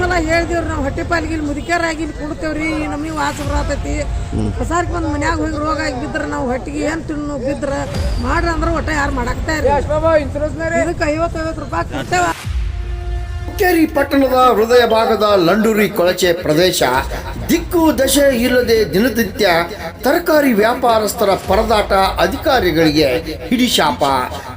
ಹೇಳಿದೇವ್ರಿ ನಾವು ಹೊಟ್ಟೆ ಪಾಲಿಗೆ ಇಲ್ಲಿ ಮುದುಕ್ಯಾರಾಗಿ ಇಲ್ಲಿ ಕುಡ್ತೇವ್ರಿ ಈ ನಮ್ನಿ ವಾಸ ಬರತೈತಿ. ಹೊಸಾರ್ಕ್ ಬಂದ್ ಮನ್ಯಾಗ ಹೋಗಿ ರೋಗ ಆಗಿ ಬಿದ್ರ ನಾವು ಹೊಟ್ಟಿಗೆ ಏನ್ ತಿನ್ನು ಬಿದ್ರ ಮಾಡ್ರಿ ಅಂದ್ರೆ ಒಟ್ಟ ಯಾರು ಮಾಡಾಕ್ತಾ ಇದಕ್ಕೆ ಐವತ್ತೈವತ್ತು ರೂಪಾಯಿ ಕೊಡ್ತೇವ. ಹುಕ್ಕೇರಿ ಪಟ್ಟಣದ ಹೃದಯ ಭಾಗದ ಲಂಡೂರಿ ಕೊಳಚೆ ಪ್ರದೇಶ. ದಿಕ್ಕು ದಶೆ ಇಲ್ಲದೆ ದಿನನಿತ್ಯ ತರಕಾರಿ ವ್ಯಾಪಾರಸ್ಥರ ಪರದಾಟ ಅಧಿಕಾರಿಗಳಿಗೆ ಹಿಡಿಶಾಪ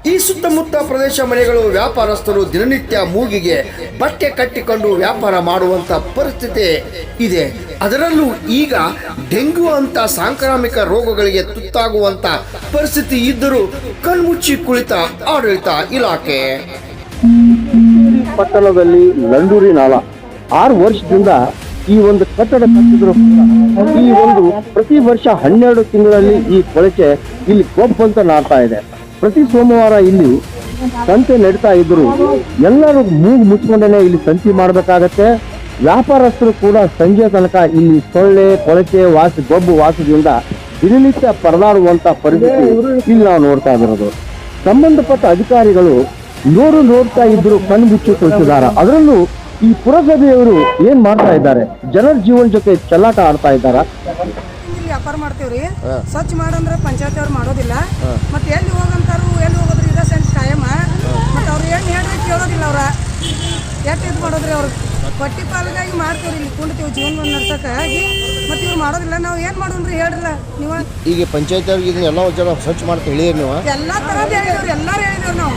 ಈ ಸುತ್ತಮುತ್ತ ಪ್ರದೇಶ ಮನೆಗಳು ವ್ಯಾಪಾರಸ್ಥರು ದಿನನಿತ್ಯ ಮೂಗಿಗೆ ಬಟ್ಟೆ ಕಟ್ಟಿಕೊಂಡು ವ್ಯಾಪಾರ ಮಾಡುವಂತ ಪರಿಸ್ಥಿತಿ ಇದೆ. ಅದರಲ್ಲೂ ಈಗ ಡೆಂಗ್ಯೂ ಅಂತ ಸಾಂಕ್ರಾಮಿಕ ರೋಗಗಳಿಗೆ ತುತ್ತಾಗುವಂತ ಪರಿಸ್ಥಿತಿ ಇದ್ದರೂ ಕಣ್ಮುಚ್ಚಿ ಕುಳಿತ ಆಡಳಿತ ಇಲಾಖೆ. ಪಟ್ಟಣದಲ್ಲಿ ನಂಡೂರಿ ನಾಳ. ಆರು ವರ್ಷದಿಂದ ಈ ಒಂದು ಕಟ್ಟಡ ಕಟ್ಟಿದ್ರು. ಈ ಒಂದು ಪ್ರತಿ ವರ್ಷ ಹನ್ನೆರಡು ತಿಂಗಳಲ್ಲಿ ಈ ಕೊಳಚೆ ಇಲ್ಲಿ ಕೊಬ್ಬಂತ ನಾಡ್ತಾ ಇದೆ. ಪ್ರತಿ ಸೋಮವಾರ ಇಲ್ಲಿ ಸಂತೆ ನಡೀತಾ ಇದ್ರು ಎಲ್ಲರೂ ಮೂಗು ಮುಚ್ಕೊಂಡೇನೆ ಇಲ್ಲಿ ಸಂತಿ ಮಾಡಬೇಕಾಗತ್ತೆ. ವ್ಯಾಪಾರಸ್ಥರು ಕೂಡ ಸಂಜೆ ತನಕ ಇಲ್ಲಿ ಸೊಳ್ಳೆ, ಕೊಳಚೆ, ವಾಸ, ಗೊಬ್ಬು ವಾಸದಿಂದ ದಿನನಿತ್ಯ ಪರದಾಡುವಂತ ಪರಿಸ್ಥಿತಿ ಇಲ್ಲಿ ನಾವು ನೋಡ್ತಾ ಇರೋದು. ಸಂಬಂಧಪಟ್ಟ ಅಧಿಕಾರಿಗಳು ನೋಡು ನೋಡ್ತಾ ಇದ್ರು ಕಣ್ಮುಚ್ಚಿ ಕೊಡ್ತಿದ್ದಾರೆ ಅದರಲ್ಲೂ ಈ ಪುರಸಭೆಯವರು ಏನ್ ಮಾಡ್ತಾ ಇದ್ದಾರೆ? ಜನರ ಜೀವನ ಜೊತೆ ಚಲ್ಲಾಟ ಆಡ್ತಾ ಇದ್ದಾರ? ಇಲ್ಲಿ ವ್ಯಾಪಾರ ಮಾಡ್ತೀವ್ರಿ. ಸ್ವಚ್ಛ ಮಾಡಂದ್ರೆ ಪಂಚಾಯತ್ ಅವ್ರು ಮಾಡೋದಿಲ್ಲ. ಮತ್ತೆ ಎಲ್ಲಿ ಹೋಗಂತಾರು ಎಲ್ಲಿ ಹೋಗೋದ್ರಿ? ಇದ ಸೆಂಟ್ ಕಾಯಮ್ಮ ಮತ್ತೆ ಅವ್ರು ಏನು ಹೇಳ್ರಿ ಕೇಳೋದಿಲ್ಲ ಅವ್ರ. ಯಾಕೆ ಇದು ಮಾಡೋದ್ರಿ ಅವ್ರು? ಹೊಟ್ಟಿ ಪಾಲಗಾಗಿ ಮಾಡ್ತೇವ್ರಿ ಇಲ್ಲಿ ಕುಂಡ್ತೀವಿ ಜೀವನ ನಡ್ಸಕ್ಕಾಗಿ ಮತ್ತೆ ಇವ್ರು ಮಾಡೋದಿಲ್ಲ ನಾವು ಏನು ಮಾಡೋಣ್ರಿ ಹೇಳ್ರಲ್ಲ ನೀವು? ಈಗ ಪಂಚಾಯತ್ ಅವ್ರಿಗೆ ಇದನ್ನ ಎಲ್ಲ ಜನ ಸ್ವಚ್ಛ ಮಾಡ್ತಾ ಹೇಳಿರಿ ನೀವು. ಎಲ್ಲಾ ತರದ ಹೇಳಿದ್ರು ಎಲ್ಲಾರು ಹೇಳಿದ್ರು ನಾವು.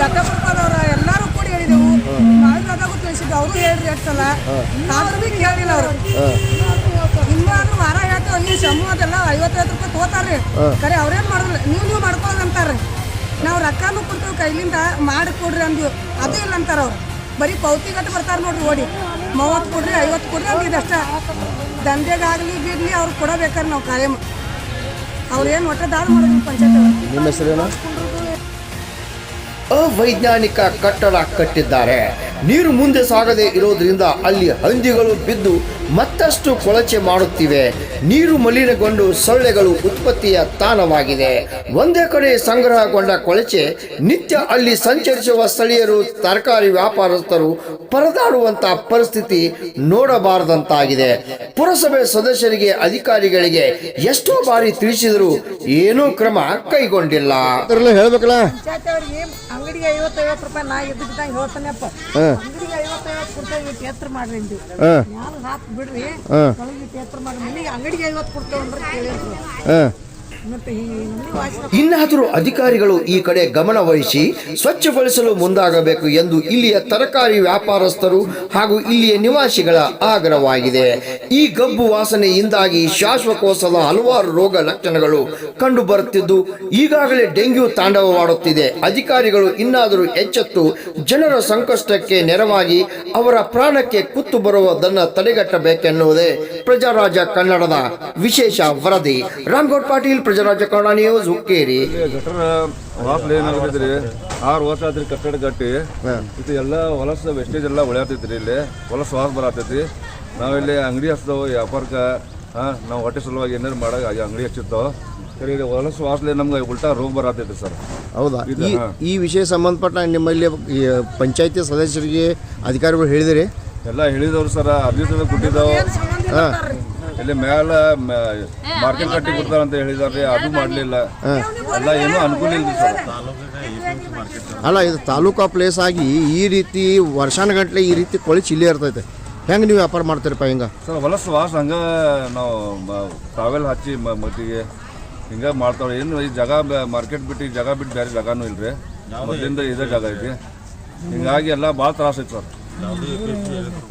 ದತ್ತಪುರದವ್ರ ಎಲ್ಲಾರು ಕೂಡಿ ಹೇಳಿದೆವು. ಮಾವಿನದಾಗೂ ತಿಳಿಸಿದ್ರು ಅವರು ಹೇಳ್ರಿ ಅಷ್ಟಲ್ಲ. ಆದ್ರೂ ಬಿ ಕೇಳಿಲ್ಲ ಅವ್ರು. ಇನ್ನಾದ್ರು ವಾರ ಹೇಳ್ತೇವೆ ನೀವು ಶಮ್ಮು ಅದೆಲ್ಲ ಐವತ್ತೈದು ರೂಪಾಯಿ ತಗೋತಾರ್ರಿ. ಕರೆ ಅವ್ರೇನ್ ಮಾಡೋದಿಲ್ಲ ನೀವು ನೀವು ಮಾಡ್ಕೊಳ್ಳೋದು ಅಂತಾರ್ರಿ. ನಾವು ರೊಕ್ಕನೂ ಕೊಡ್ತೇವೆ ಕೈಲಿಂದ ಮಾಡಿ ಕೊಡ್ರಿ ಅಂದ್ವಿ. ಅದು ಇಲ್ಲ ಅಂತಾರ ಅವ್ರು. ಬರೀ ಪೌತಿ ಗಟ್ಟು ಬರ್ತಾರೆ ನೋಡ್ರಿ ಓಡಿ. ಮೂವತ್ತು ಕೊಡ್ರಿ, ಐವತ್ತು ಕೊಡ್ರಿ ಅವ್ರಿಗೆ ಅಷ್ಟ. ದಂಧೆಗಾಗಲಿ ಬಿಡ್ಲಿ ಅವ್ರು ಕೊಡಬೇಕಾರೆ ನಾವು ಕಾಯಂ. ಅವ್ರೇನು ಒಟ್ಟೆ ದಾಳಿ ಮಾಡೋದು ಪಂಚಾಯತ್ ಅವ್ರು? ನಿಮ್ಮ ಹೆಸರೇನು? ಅವೈಜ್ಞಾನಿಕ ಕಟ್ಟಡ ಕಟ್ಟಿದ್ದಾರೆ. ನೀರು ಮುಂದೆ ಸಾಗದೆ ಇರೋದ್ರಿಂದ ಅಲ್ಲಿ ಹಂದಿಗಳು ಬಿದ್ದು ಮತ್ತಷ್ಟು ಕೊಳಚೆ ಮಾಡುತ್ತಿವೆ. ನೀರು ಮಲಿನಗೊಂಡು ಸೊಳ್ಳೆಗಳು ಉತ್ಪತ್ತಿಯ ತಾಣವಾಗಿದೆ. ಒಂದೇ ಕಡೆ ಸಂಗ್ರಹಗೊಂಡ ಕೊಳಚೆ, ನಿತ್ಯ ಅಲ್ಲಿ ಸಂಚರಿಸುವ ಸ್ಥಳೀಯರು, ತರಕಾರಿ ವ್ಯಾಪಾರಸ್ಥರು ಪರದಾಡುವಂತ ಪರಿಸ್ಥಿತಿ ನೋಡಬಾರದಂತಾಗಿದೆ. ಪುರಸಭೆ ಸದಸ್ಯರಿಗೆ, ಅಧಿಕಾರಿಗಳಿಗೆ ಎಷ್ಟೋ ಬಾರಿ ತಿಳಿಸಿದರೂ ಏನೂ ಕ್ರಮ ಕೈಗೊಂಡಿಲ್ಲ. ಹೇಳಬೇಕಲ್ಲ. ಅವ್ರಿಗೆ ಅಂಗಡಿಗೆ ಐವತ್ತು ಐವತ್ತು ರೂಪಾಯಿ ನಾ ಇದ್ದಿದ್ದಂಗೆ ಹೇಳ್ತಾನೆಪ್ಪ. ಅಂಗಡಿಗೆ ಐವತ್ತು ಐವತ್ತು ಕೊಡ್ತೇವೆ ಇಟ್ಟು ಎತ್ತರ ಮಾಡ್ರಿ ಅಂದ್ವಿ. ನಾನು ಹಾಕ್ ಬಿಡ್ರಿ ಒಳಗೆ ಇಟ್ಟು ಎತ್ತರ ಮಾಡ್ರಿ. ಮನೆಗೆ ಅಂಗಡಿಗೆ ಐವತ್ತು ಕೊಡ್ತೇವೆ ಅಂದ್ರೆ ಕೇಳಿದ್ರು. ಇನ್ನಾದರೂ ಅಧಿಕಾರಿಗಳು ಈ ಕಡೆ ಗಮನ ವಹಿಸಿ ಸ್ವಚ್ಛಗೊಳಿಸಲು ಮುಂದಾಗಬೇಕು ಎಂದು ಇಲ್ಲಿಯ ತರಕಾರಿ ವ್ಯಾಪಾರಸ್ಥರು ಹಾಗೂ ಇಲ್ಲಿಯ ನಿವಾಸಿಗಳ ಆಗ್ರಹವಾಗಿದೆ. ಈ ಗಬ್ಬು ವಾಸನೆಯಿಂದಾಗಿ ಶ್ವಾಸಕೋಶದ ಹಲವಾರು ರೋಗ ಲಕ್ಷಣಗಳು ಕಂಡು ಬರುತ್ತಿದ್ದು ಈಗಾಗಲೇ ಡೆಂಗ್ಯೂ ತಾಂಡವವಾಡುತ್ತಿದೆ. ಅಧಿಕಾರಿಗಳು ಇನ್ನಾದರೂ ಎಚ್ಚೆತ್ತು ಜನರ ಸಂಕಷ್ಟಕ್ಕೆ ನೆರವಾಗಿ ಅವರ ಪ್ರಾಣಕ್ಕೆ ಕುತ್ತು ಬರುವುದನ್ನು ತಡೆಗಟ್ಟಬೇಕೆನ್ನುವುದೇ ಪ್ರಜಾರಾಜ ಕನ್ನಡದ ವಿಶೇಷ ವರದಿ. ರಾಮ್ಗೌಡ್ ಪಾಟೀಲ್ ಪ್ರಜಾರಾಜ್ಯ ರಾಜಕಾರಣ ನ್ಯೂಸ್ ಹುಕ್ಕೇರಿ. ಗಟರ ವಾಪಲ್ ಏನಾಗತೈತ್ರಿ ಆರು ವರ್ಷ ಆದ್ರಿ ಕಟ್ಟಡ ಕಟ್ಟಿ ಇದು ಎಲ್ಲ ಹೊಲಸ ವೆಸ್ಟೇಜ್ ಎಲ್ಲ ಉಳಿಯಾತೈತ್ರಿ ಇಲ್ಲಿ. ಹೊಲಸ ವಾಸ ಬರತೈತಿ ನಾವಿಲ್ಲಿ ಅಂಗಡಿ ಹಚ್ತಾವ ವ್ಯಾಪಾರಕ್ಕ. ಹಾಂ ನಾವು ಹೊಟ್ಟೆ ಸಲುವಾಗಿ ಏನಾರು ಮಾಡಾಗ ಅಂಗಡಿ ಹಚ್ಚಿರ್ತಾವ ಸರಿ ಇದು ಹೊಲಸ ವಾಸಲೆ ನಮ್ಗೆ ಉಲ್ಟಾ ರೋಗ ಬರತೈತಿ ಸರ್. ಹೌದಾ? ಈ ವಿಷಯ ಸಂಬಂಧಪಟ್ಟ ನಿಮ್ಮಲ್ಲಿ ಈ ಪಂಚಾಯತಿ ಸದಸ್ಯರಿಗೆ ಅಧಿಕಾರಿಗಳು ಹೇಳಿದಿರಿ? ಎಲ್ಲ ಹೇಳಿದವ್ರು ಸರ್ ಅರ್ಜಿ ಸಲ ಕೊಟ್ಟಿದ್ದಾವ. ಇಲ್ಲಿ ಮ್ಯಾಲ ಮಾರ್ಕೆಟ್ ಕಟ್ಟಿ ಕೊಡ್ತಾರ ಅಂತ ಹೇಳಿದಾರೆ ಅದು ಮಾಡಲಿಲ್ಲ. ಎಲ್ಲ ಏನೂ ಅನುಕೂಲ ಇಲ್ಲ ಸರ್. ಅಲ್ಲ ಇದು ತಾಲೂಕಾ ಪ್ಲೇಸ್ ಆಗಿ ಈ ರೀತಿ ವರ್ಷಾನುಗಟ್ಲೆ ಈ ರೀತಿ ಕೊಳೆ ಇಲ್ಲೇ ಇರ್ತೈತೆ. ಹೆಂಗೆ ನೀವು ವ್ಯಾಪಾರ ಮಾಡ್ತೀರಪ್ಪ ಹಿಂಗ? ಸರ್ ಹೊಲಸ ವಾಸ ಹಂಗ ನಾವು ಟ್ರಾವೆಲ್ ಹಚ್ಚಿ ಮ- ಮತ್ತಿಗೆ ಹಿಂಗ ಮಾಡ್ತಾವ ಏನು ಈ ಜಾಗ ಮಾರ್ಕೆಟ್ ಬಿಟ್ಟು ಈ ಜಾಗ ಬಿಟ್ಟು ಬೇರೆ ಜಾಗನೂ ಇಲ್ರಿ. ಮೊದಲಿಂದ ಇದೇ ಜಾಗ ಐತಿ. ಹಿಂಗಾಗಿ ಎಲ್ಲ ಭಾಳ ತ್ರಾಸ ಐತಿ ಸರ್.